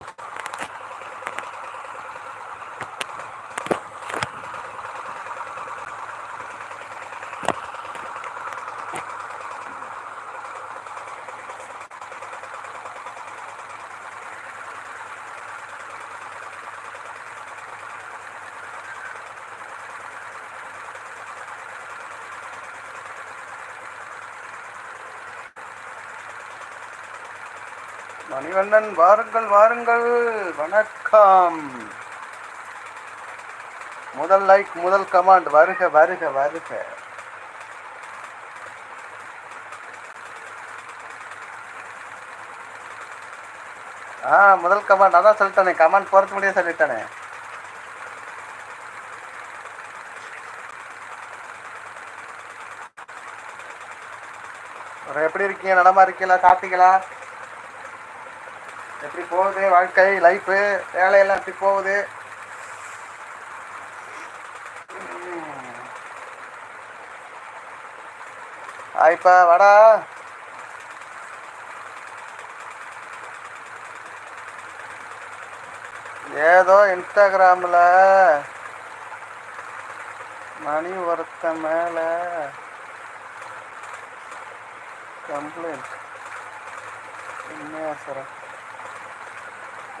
you Manivannan வாருங்கள் வாருங்கள். வணக்கம். முதல் லைக் முதல் கமாண்ட் வருக வருக வருக. ஆ முதல் கமாண்ட் அதான் சொல்லிட்டானே. கமாண்ட் போறது முடியாது சொல்லிட்டானே. எப்படி இருக்கீங்க? நலமா இருக்கீங்களா? சாப்பிட்டீங்களா? எப்படி போகுது வாழ்க்கை லைஃபு வேலையெல்லாம் எப்படி போகுது? ஆயிப்பா வாடா. ஏதோ இன்ஸ்டாகிராமில் மணி ஒருத்த மேலே கம்ப்ளைண்ட் என்ன சார்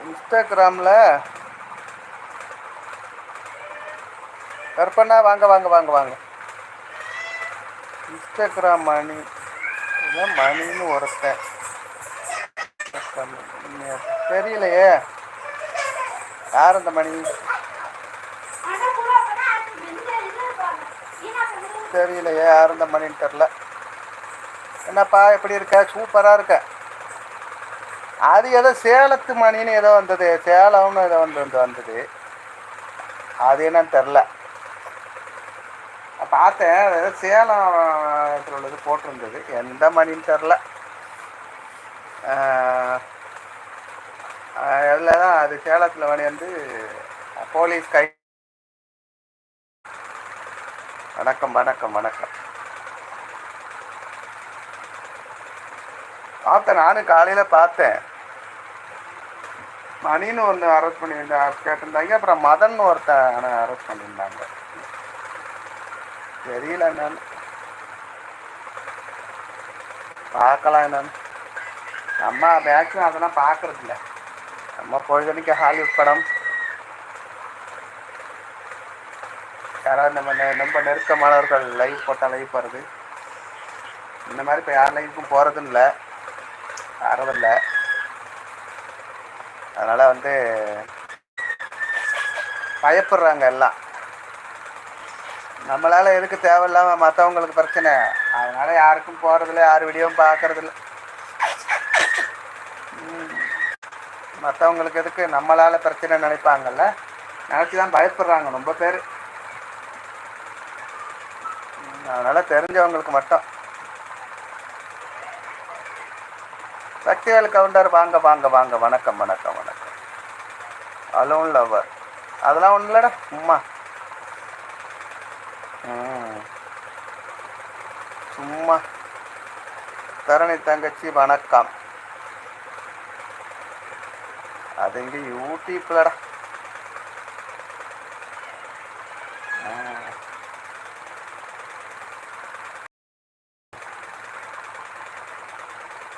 இன்ஸ்டாகிராமில். கற்பனா வாங்க வாங்க வாங்க வாங்க. இன்ஸ்டாகிராம் மணி மணின்னு ஒருத்தன். தெரியலையே. யார் அந்த மணி? தெரியலையே யார் அந்த மணின்னு தெரில என்னப்பா எப்படி இருக்க? சூப்பராக இருக்க. அது ஏதோ சேலத்து மணின்னு ஏதோ வந்தது சேலம்னு ஏதோ வந்து வந்து வந்தது. அது என்னன்னு தெரில பார்த்தேன் அது ஏதோ சேலம் இதுல உள்ளது போட்டிருந்தது. எந்த மணின்னு தெரில அதில் தான் அது சேலத்தில் மணி வந்து போலீஸ் கை வணக்கம் வணக்கம் வணக்கம். பார்த்தேன் நானும் காலையில் பார்த்தேன். மணின்னு ஒன்று அரெஸ்ட் பண்ணி கேட்டிருந்தாங்க. அப்புறம் மதன் ஒருத்தன் அரெஸ்ட் பண்ணியிருந்தாங்க. தெரியல என்னன்னு. பார்க்கலாம் என்னன்னு. நம்ம மேக்ஸிமம் அதெல்லாம் பார்க்கறது நம்ம பொழுதனைக்கு ஹாலிவுட் படம். யாராவது நம்ம ரொம்ப நெருக்கமானவர்கள் லைவ் போட்டால் லைவ் போகிறது இந்த மாதிரி இப்போ யார் லைவுக்கும் போகிறதும் இல்லை. வரதில்லை அதனால் வந்து பயப்படுறாங்க எல்லாம். நம்மளால் எதுக்கு தேவையில்லாமல் மற்றவங்களுக்கு பிரச்சனை. அதனால் யாருக்கும் போகிறதில்ல யார் வீடியோவும் பார்க்கறதில்ல மற்றவங்களுக்கு எதுக்கு? நம்மளால் பிரச்சனை நினைப்பாங்கல்ல. நினச்சி தான் பயப்படுறாங்க ரொம்ப பேர். அதனால் தெரிஞ்சவங்களுக்கு மட்டும். சக்திவேல் கவுண்டர் வாங்க வாங்க வாங்க. வணக்கம் வணக்கம் வணக்கம். அலோன் லவர் அதெல்லாம் ஒன்றும் இல்லைடா சும்மா. ம். சும்மா. தரணி தங்கச்சி வணக்கம். அது இங்கே யூடியூப்லடா.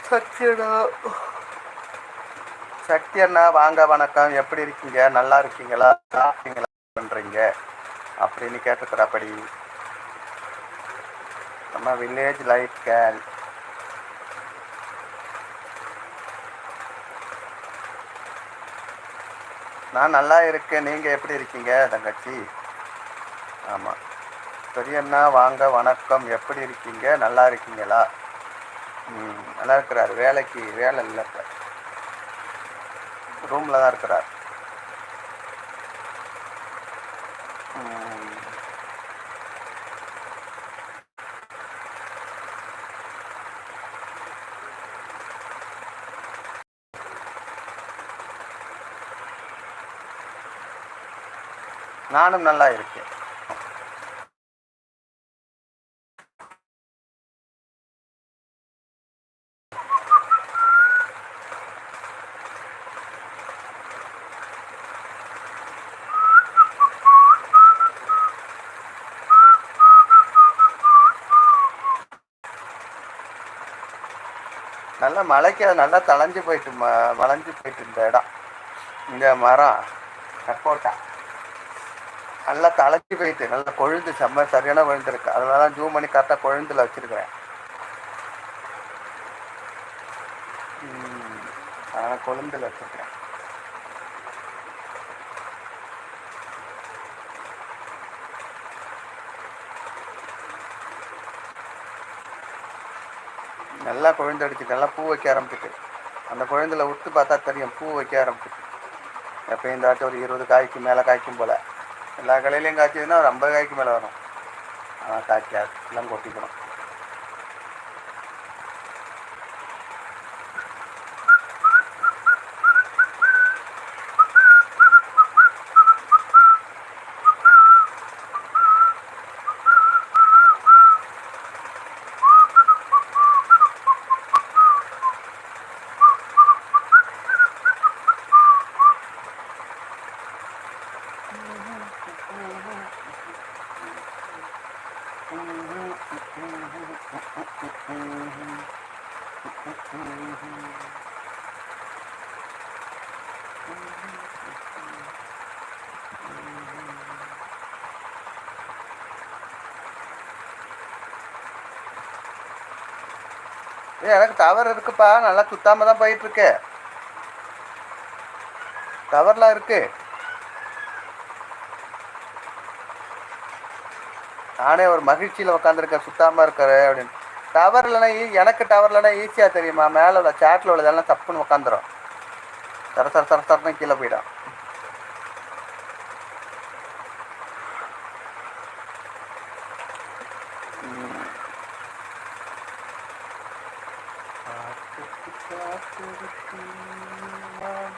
சத்யடா சக்தி அண்ணா வாங்க வணக்கம். எப்படி இருக்கீங்க? நல்லா இருக்கீங்களா? சாப்பிட்டீங்களா? பண்ணுறீங்க அப்படின்னு கேட்டுக்கிறப்படி. நம்ம வில்லேஜ் லைஃப் கேர்ள் நான் நல்லா இருக்கேன். நீங்கள் எப்படி இருக்கீங்க தங்கச்சி? ஆமாம் பெரியண்ணா வாங்க வணக்கம். எப்படி இருக்கீங்க? நல்லா இருக்கீங்களா? நல்லா இருக்கிறார். வேலைக்கு வேலை இல்லை இப்போ. ரூமில் தான் இருக்கிறார். நானும் நல்லா இருக்கேன். நல்லா மலைக்கு அது நல்லா தளைஞ்சு போயிட்டு ம வளைஞ்சு போயிட்டு இந்த இடம். இந்த மரம் சப்போட்டா. நல்லா தளைச்சி போயிட்டு நல்லா கொழுந்து செம்ம சரியான கொழுந்துருக்கு அதனால தான் ஜூம் பண்ணி கரெக்டாக கொழுந்தில் வச்சுருக்கிறேன். அதனால் கொழுந்தில் வச்சுருக்கிறேன். நல்லா குழந்தடிச்சு நல்லா பூ வைக்க ஆரம்பிச்சிட்டு. அந்த குழந்தையில் விட்டு பார்த்தா தெரியும் பூ வைக்க ஆரம்பிச்சிட்டு. எப்பயும் இந்த ஆட்டு ஒரு இருபது காய்க்கு மேலே காய்க்கும் போல். எல்லா கலையிலையும் காய்ச்சதுன்னா ஒரு ஐம்பது காய்க்கு மேலே வரும். ஆனால் காய்க்காது. எல்லாம் கொட்டிக்கணும் எனக்கு டவர் இருக்குப்பா. நல்லா சுத்தாம தான் போயிட்டுருக்கு. டவர்லாம் இருக்கு. நானே ஒரு மகிழ்ச்சியில் உட்காந்துருக்கேன் சுத்தாமல் இருக்காரு அப்படின்னு. டவர் இல்லைன்னா ஈ- எனக்கு டவர் இல்லைன்னா ஈஸியாக தெரியுமா? மேலே உள்ள சேட்டில் உள்ளதெல்லாம் தப்புன்னு உட்காந்துரும் தர தர தர தரன்னு கீழே போயிடும் ம். காத்துக்கு காத்திருக்கும் நான்.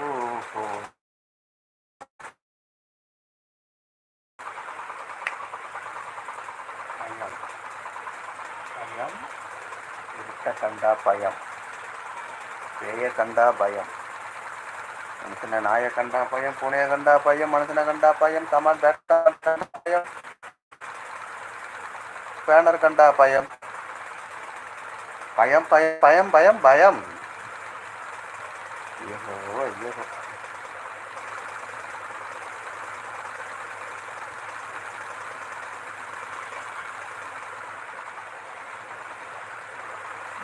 ஓஹோ பயம் பயம் இருட்ட கண்டா பயம். பேய கண்டா பயம். மனுஷனை நாயை கண்டா பயம் பூனையை கண்டா பயம் மனுஷனை கண்டா பயம் கமான் பயம் பேனர் கண்டா பயம். பயம் பயம் பயம் பயம் பயம் ஐயோ ஐயோ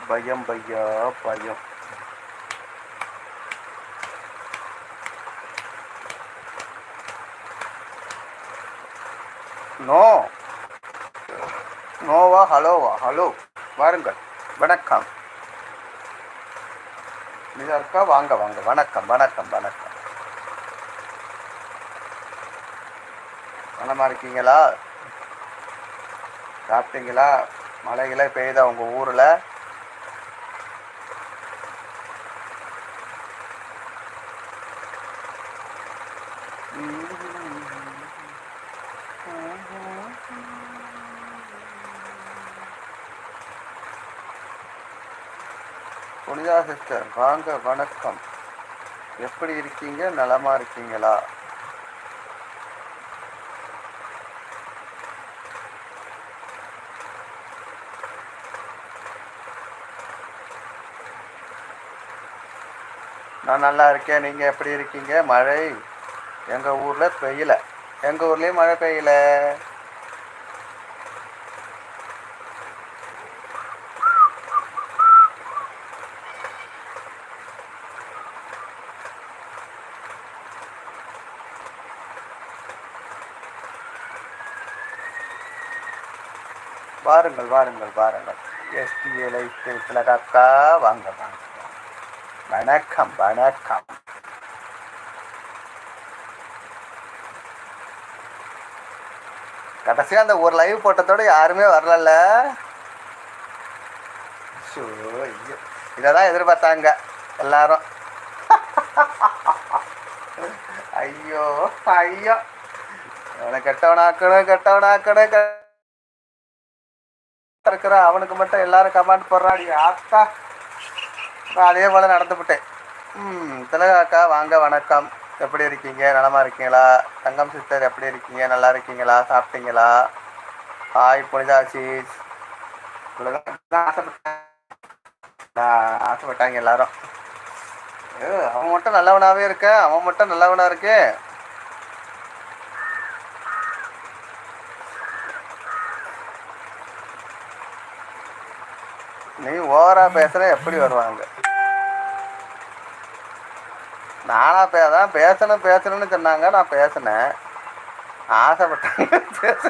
பயம் பையா பயம். நோ. நோவா ஹலோவா ஹலோ. வாருங்கள். வணக்கம். இதா இருக்கா? வாங்க வாங்க. வணக்கம் வணக்கம் வணக்கம். நலமா இருக்கீங்களா? சாப்பிட்டீங்களா? மழைகளே பெய்யுதா உங்கள் ஊரில்? புனிதா சிஸ்டர் வாங்க வணக்கம். எப்படி இருக்கீங்க? நலமா இருக்கீங்களா? நான் நல்லா இருக்கேன். நீங்க எப்படி இருக்கீங்க? மழை? எங்க ஊர்ல பெய்யல. எங்க ஊர்லேயும் மழை பெய்யல. வாருங்கள் வாருங்கள் வாருங்கள். எஸ்டிஏ லைஃப் திலகக்கா வாங்க வாங்க. வணக்கம் வணக்கம். கடைசியா அந்த ஒரு லைவ் போட்டதோட யாருமே வரலல்ல. ஷோ, ஐயோ. இதான் எதிர்பார்த்தாங்க எல்லாரும். ஐயோ ஐயோ. அவனை கெட்டவனாக்கணும் கெட்டவனாக்கணும் இருக்கிற அவனுக்கு மட்டும் எல்லாரும் கமெண்ட் போடுறாடி ஆத்தா. நான் அதே போல நடந்துவிட்டேன் ம் திலகாக்கா வாங்க வணக்கம். எப்படி இருக்கீங்க? நலமா இருக்கீங்களா? தங்கம் சிஸ்டர் எப்படி இருக்கீங்க? நல்லா இருக்கீங்களா? சாப்பிட்டீங்களா? ஹாய் புனிதாசிஸ் ஆசைப்பட்டேன். ஆசைப்பட்டாங்க எல்லாரும். ஏ, அவன் மட்டும் நல்லவனாவே இருக்க? அவன் மட்டும் நல்லவனா இருக்கு? நீ ஓவரா பேசுற எப்படி வருவாங்க? நானா பேதான் பேசணும் பேசணும்னு சொன்னாங்க. நான் பேசினேன். ஆசைப்பட்டாங்க பேச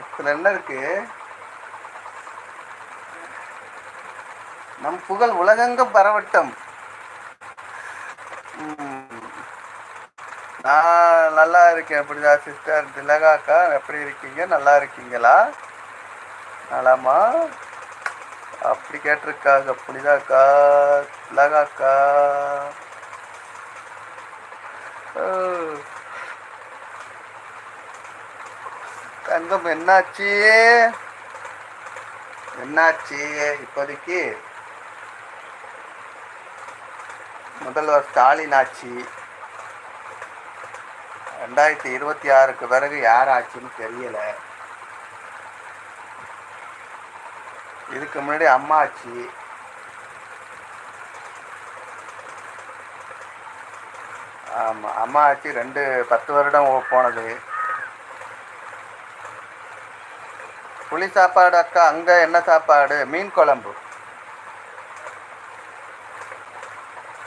இதில் என்ன இருக்குது நம் புகழ் உலகெங்கும் பரவட்டும்? நான் நல்லா இருக்கேன். எப்படிதா சிஸ்டர் திலகாக்கா எப்படி இருக்கீங்க? நல்லா இருக்கீங்களா? நலமா? அப்படி கேட்டிருக்காங்க. புனிதாக்கா திலகாக்கா தங்கம் என்னாச்சு? என்னாச்சு இப்போதைக்கு? முதல்வர் ஸ்டாலின் ஆட்சி. ரெண்டாயிரத்தி இருபத்தி ஆறுக்கு பிறகு யார் ஆட்சின்னு தெரியல. இதுக்கு முன்னாடி அம்மா ஆட்சி. ஆமாம் அம்மா ஆச்சு ரெண்டு பத்து வருடம் போனது. புளி சாப்பாடு அக்கா அங்கே என்ன சாப்பாடு? மீன் குழம்பு.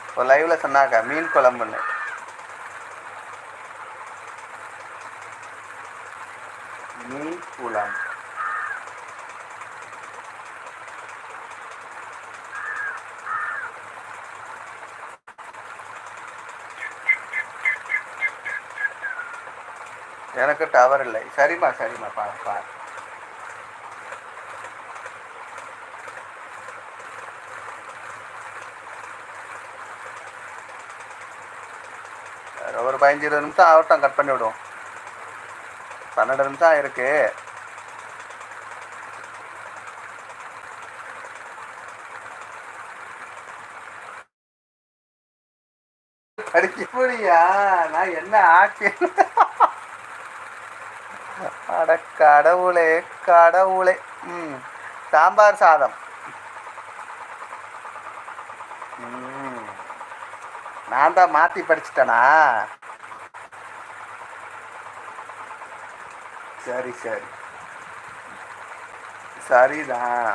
இப்போ லைவில் சொன்னாங்க மீன் குழம்புன்னு. மீன் குழம்பு. எனக்கு டவர் இல்லை. சரிம்மா சரிம்மா பா பா. ஒரு பதினஞ்சு இருபது நிமிஷம் ஆகட்டும் கட் பண்ணி விடுவோம். பன்னெண்டு நிமிஷம் ஆயிருக்கு படிக்க முடியா? நான் என்ன ஆக்கி அட கடவுளே கடவுளே. ம் சாம்பார் சாதம். நான் தான் மாற்றி படிச்சிட்டேனா? சரி சரி. சரிதான்.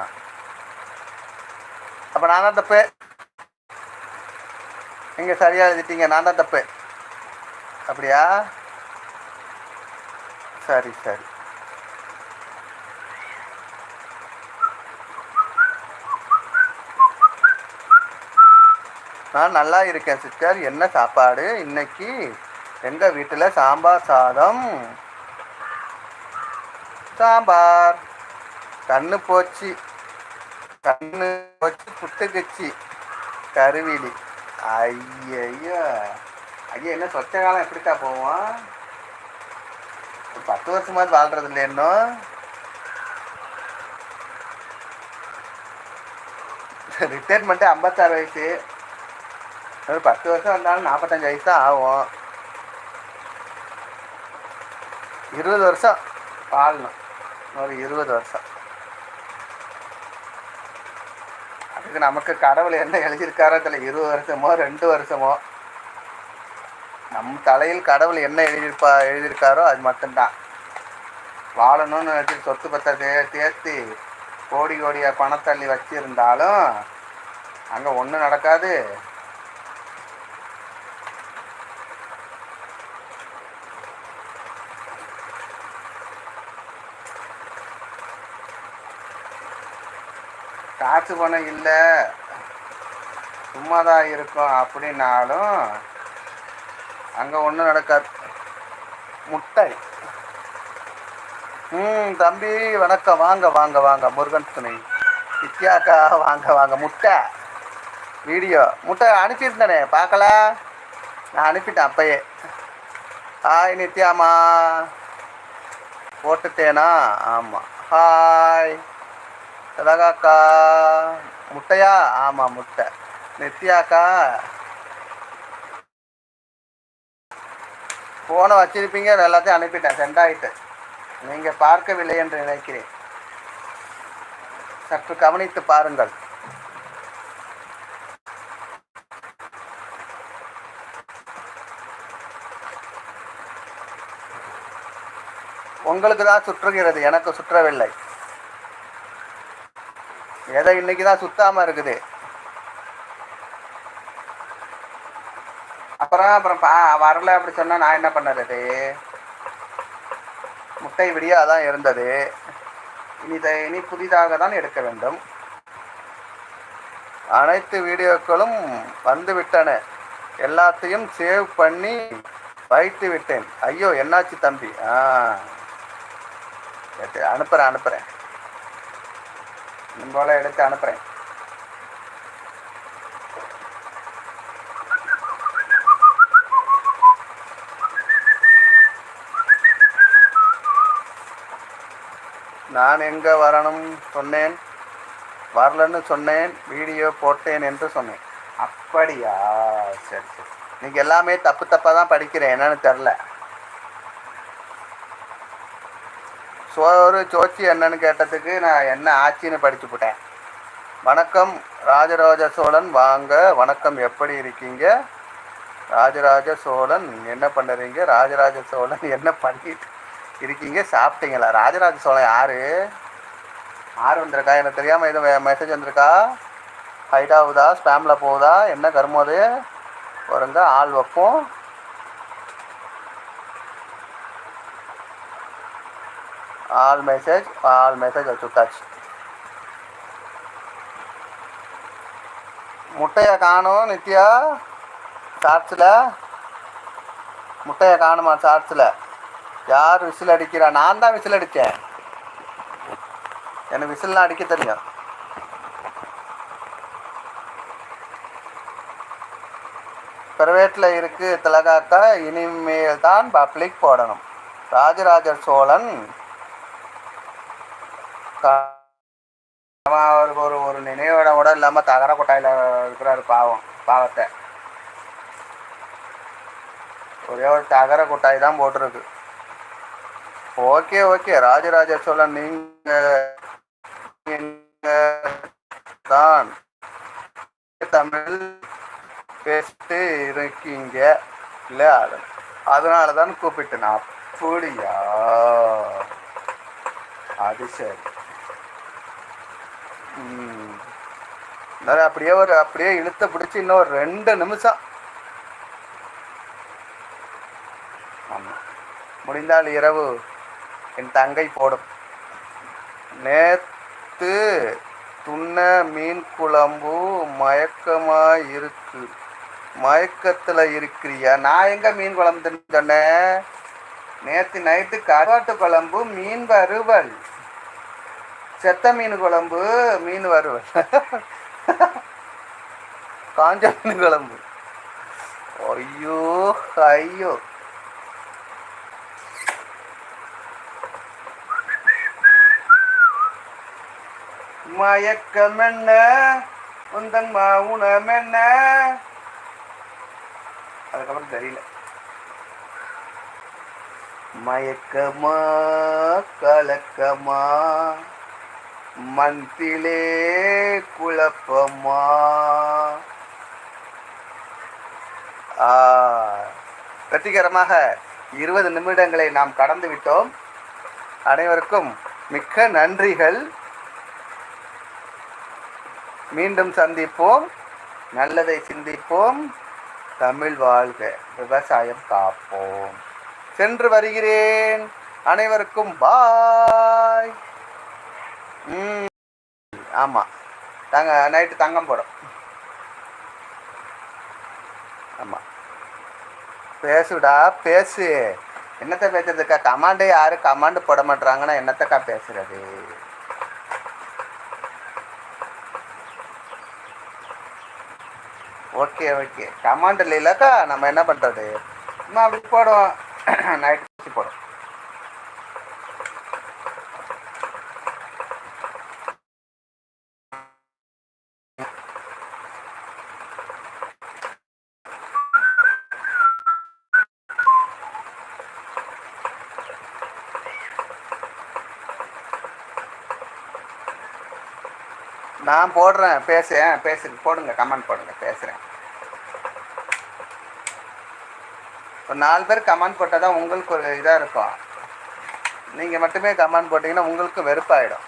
அப்போ நான் தான் தப்பு. நீங்கள் சரியாக எழுதிட்டீங்க நான் தான் தப்பு. அப்படியா? சரி சரி. நான் நல்லா இருக்கேன் சிஸ்டர் என்ன சாப்பாடு? இன்னைக்கு எங்கள் வீட்டில் சாம்பார் சாதம்? சாம்பார். கண்ணு போச்சு. கண்ணு போச்சு புட்டுக்குச்சி கருவிலி. ஐயய்யோ ஐயா என்ன சொச்ச காலம் எப்படிக்கா போவோம்? பத்து வருஷமாவது வாழ்றது இல்லை இன்னும்? ரிட்டையர்மெண்ட்டு ஐம்பத்தாறு வயசு. ஒரு பத்து வருஷம் வந்தாலும் நாற்பத்தஞ்சு வயசு தான் ஆகும். இருபது வருஷம் வாழணும். ஒரு இருபது வருஷம். அதுக்கு நமக்கு கடவுள் என்ன எழுதியிருக்காரோ தெரியல. இருபது வருஷமோ ரெண்டு வருஷமோ. நம் தலையில் கடவுள் என்ன எழுதியிருப்பா எழுதியிருக்காரோ அது மட்டும்தான். வாழணும்னு நினச்சி சொத்து பத்தை தே தேர்த்தி கோடி கோடியாக பணத்தள்ளி வச்சிருந்தாலும் அங்கே ஒன்றும் நடக்காது. காசு பணம் இல்லை. சும்மா தான் இருக்கும் அப்படின்னாலும் அங்கே ஒன்றும் நடக்காது. முட்டை. ம் தம்பி வணக்கம். வாங்க வாங்க வாங்க. முருகன் துணை. நித்யாக்கா வாங்க வாங்க. முட்டை. வீடியோ. முட்டை அனுப்பியிருந்தேனே பார்க்கல? நான் அனுப்பிட்டேன் அப்பயே. ஹாய் நித்யாமா. போட்டுட்டேனா? ஆமாம் ஹாய் திலகாக்கா முட்டையா? ஆமாம் முட்டை. நித்யாக்கா ஃபோனை வச்சிருப்பீங்க எல்லாத்தையும் அனுப்பிட்டேன். சென்ட் ஆகிட்டு நீங்கள் பார்க்கவில்லை என்று நினைக்கிறேன். சற்று கவனித்து பாருங்கள். உங்களுக்கு தான் சுற்றுகிறது. எனக்கு சுற்றவில்லை. எதை இன்னைக்கு தான் சுத்தாமல் இருக்குது? அப்புறம் அப்புறம் பா வரல அப்படி சொன்னா நான் என்ன பண்ணுறது? முட்டை விடியாக தான் இருந்தது. இனி த- இனி புதிதாக தான் எடுக்க வேண்டும். அனைத்து வீடியோக்களும் வந்து விட்டன. எல்லாத்தையும் சேவ் பண்ணி வைத்து விட்டேன். ஐயோ என்னாச்சு தம்பி? ஆ. அனுப்புகிறேன் அனுப்புறேன் அனுப்புறேன். போல எடுத்து அனுப்புறேன். நான் எங்கே வரணும் சொன்னேன்? வரலன்னு சொன்னேன் வீடியோ போட்டேன் என்று சொன்னேன். அப்படியா? சரி சரி. நீங்கள் எல்லாமே தப்பு தப்பாக தான் படிக்கிறேன் என்னன்னு தெரில சோறு சோச்சி என்னன்னு கேட்டதுக்கு நான் என்ன ஆச்சின்னு படித்து போட்டேன். வணக்கம் ராஜராஜ சோழன் வாங்க. வணக்கம் எப்படி இருக்கீங்க? ராஜராஜ சோழன் என்ன பண்ணுறீங்க ராஜராஜ சோழன் என்ன பண்ணிட்டு இருக்கீங்க சாப்பிட்டீங்களா? ராஜராஜ சோழன் யாரு? யார் வந்திருக்கா? எனக்கு தெரியாமல் எதுவும் மெசேஜ் வந்திருக்கா? ஹைட் ஆகுதா? ஸ்பேமில் போகுதா? என்ன கருமோ அது? வருங்க ஆள் வைப்போம். ஆல் மெசேஜ் ஆல் மெசேஜ் வச்சுட்டாச்சு. முட்டையை காணும் நித்யா. சார்ஜில் முட்டையை காணுமா சார்ஜில் யார் விசில் அடிக்கிறா? நான் தான் விசில் அடித்தேன். எனக்கு விசில்லாம் அடிக்க தெரியும். பிரைவேட்டில் இருக்கு திலகாக்கா இனிமேல் தான் பப்ளிக் போடணும். ராஜராஜ சோழன் அவருக்கு ஒரு ஒரு நினைவிடம் கூட இல்லாமல் தகர கொட்டாயில் இருக்கிறாரு பாவம் பாவத்தை. ஒரே ஒரு தகர கொட்டாய் தான் போட்டிருக்கு. Okay okay. ராஜராஜ சோழன் நீங்க தான் தமிழ் பேசிட்டு இருக்கீங்க. இல்லை அதனால தான் கூப்பிட்டேன் அப்படியா? அது சரி. அப்படியே ஒரு அப்படியே இழுத்த பிடிச்சி இன்னும் ஒரு ரெண்டு நிமிஷம். ஆமாம் முடிந்தால் இரவு. என் தங்கை போடும். நேத்து துண்ண மீன் குழம்பு மயக்கமா இருக்கு மயக்கத்துல இருக்கிறியா? நான் எங்க மீன் குழம்புன்னு சொன்னேன் நேத்து நைட்டு கருவாட்டு குழம்பு மீன் வறுவல். செத்த மீன் குழம்பு மீன் வறுவல். காஞ்ச மீன் குழம்பு. ஐயோ ஐயோ. மயக்கம் என்ன உந்தன் மௌனம் என்ன அதுக்கப்புறம் தெரியல. மயக்கமா கலக்கமா மந்திலே குழப்பமா? ஆ, வெற்றிகரமாக இருபது நிமிடங்களை நாம் கடந்து விட்டோம். அனைவருக்கும் மிக்க நன்றிகள். மீண்டும் சந்திப்போம். நல்லதை சிந்திப்போம். தமிழ் வாழ்க. விவசாயம் காப்போம். சென்று வருகிறேன். அனைவருக்கும் பாய். ம். ஆமாம் தங்க நைட்டு தங்கம் போடும். ஆமாம் பேசுடா பேசு. என்னத்த பேசுறதுக்கா? கமாண்டே யாரும் கமாண்டு போட மாட்டாங்கன்னா என்னத்தக்கா பேசுறது? Okay okay. கமாண்ட் இல்லைனாக்கா நம்ம என்ன பண்ணுறது நம்ம அப்படி போடுவோம். நைட் வச்சு போடுவோம். நான் போடுறேன். பேசுகிறேன் பேசு போடுங்க கமெண்ட் போடுங்க. பேசுகிறேன் ஒரு நாலு பேர் கமெண்ட் போட்டால் தான் உங்களுக்கு ஒரு இதாக இருக்கும். நீங்கள் மட்டுமே கமெண்ட் போட்டிங்கன்னா உங்களுக்கு வெறுப்பாயிடும்.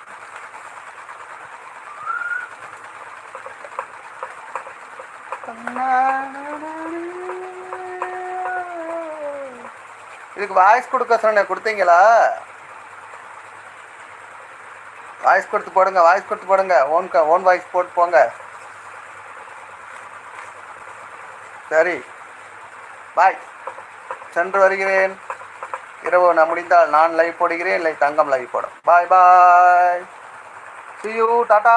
இதுக்கு வாய்ஸ் கொடுக்க சொன்னேன் கொடுத்தீங்களா? வாய்ஸ் கொடுத்து போடுங்க வாய்ஸ் கொடுத்து போடுங்க. ஓன் க ஓன் வாய்ஸ் போட்டு போங்க. சரி. பாய் சென்று வருகிறேன். இரவு நான் முடிந்தால் நான் லைவ் போடுகிறேன் இல்லை தங்கம் லைவ் போடும். பாய் பாய் see டாடா.